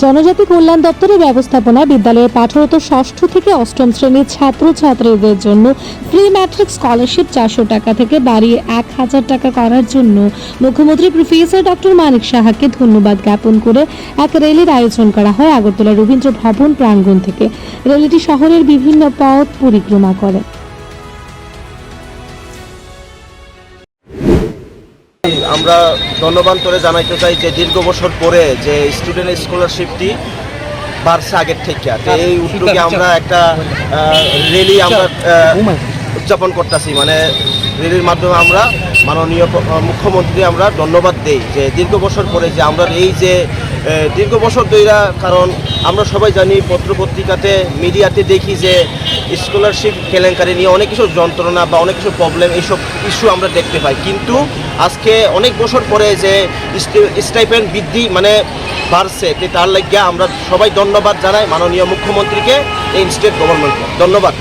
জনজাতি কল্যাণ দপ্তরের ব্যবস্থাপনা বিদ্যালয়ে পাঠরত ষষ্ঠ থেকে অষ্টম শ্রেণির ছাত্রছাত্রীদের জন্য ফ্রি ম্যাট্রিক স্কলারশিপ চারশো টাকা থেকে বাড়িয়ে এক হাজার টাকা করার জন্য মুখ্যমন্ত্রী প্রফেসর ডক্টর মানিক সাহাকে ধন্যবাদ জ্ঞাপন করে এক র্যালির আয়োজন করা হয় আগরতলা রবীন্দ্র ভবন প্রাঙ্গণ থেকে। র্যালিটি শহরের বিভিন্ন পথ পরিক্রমা করে। আমরা ধন্যবাদ করে জানাইতে চাই যে দীর্ঘ বছর পরে যে স্টুডেন্ট স্কলারশিপটি বাড়ছে আগের থেকে। তো এই উদ্যোগে আমরা একটা রেলি আমরা উদযাপন করতেছি। মানে রেলির মাধ্যমে আমরা মাননীয় মুখ্যমন্ত্রী আমরা ধন্যবাদ দেই যে দীর্ঘ বছর পরে যে আমরা এই যে দীর্ঘ বছর ধইরা কারণ আমরা সবাই জানি পত্রপত্রিকাতে মিডিয়াতে দেখি যে স্কলারশিপ কেলেঙ্কারি নিয়ে অনেক কিছু যন্ত্রণা বা অনেক কিছু প্রবলেম এইসব ইস্যু আমরা দেখতে পাই। কিন্তু আজকে অনেক বছর পরে যে স্টাইপেন্ড বৃদ্ধি মানে বাড়ছে তার লাগিয়া আমরা সবাই ধন্যবাদ জানাই মাননীয় মুখ্যমন্ত্রীকে, এই স্টেট গভর্নমেন্টকে ধন্যবাদ।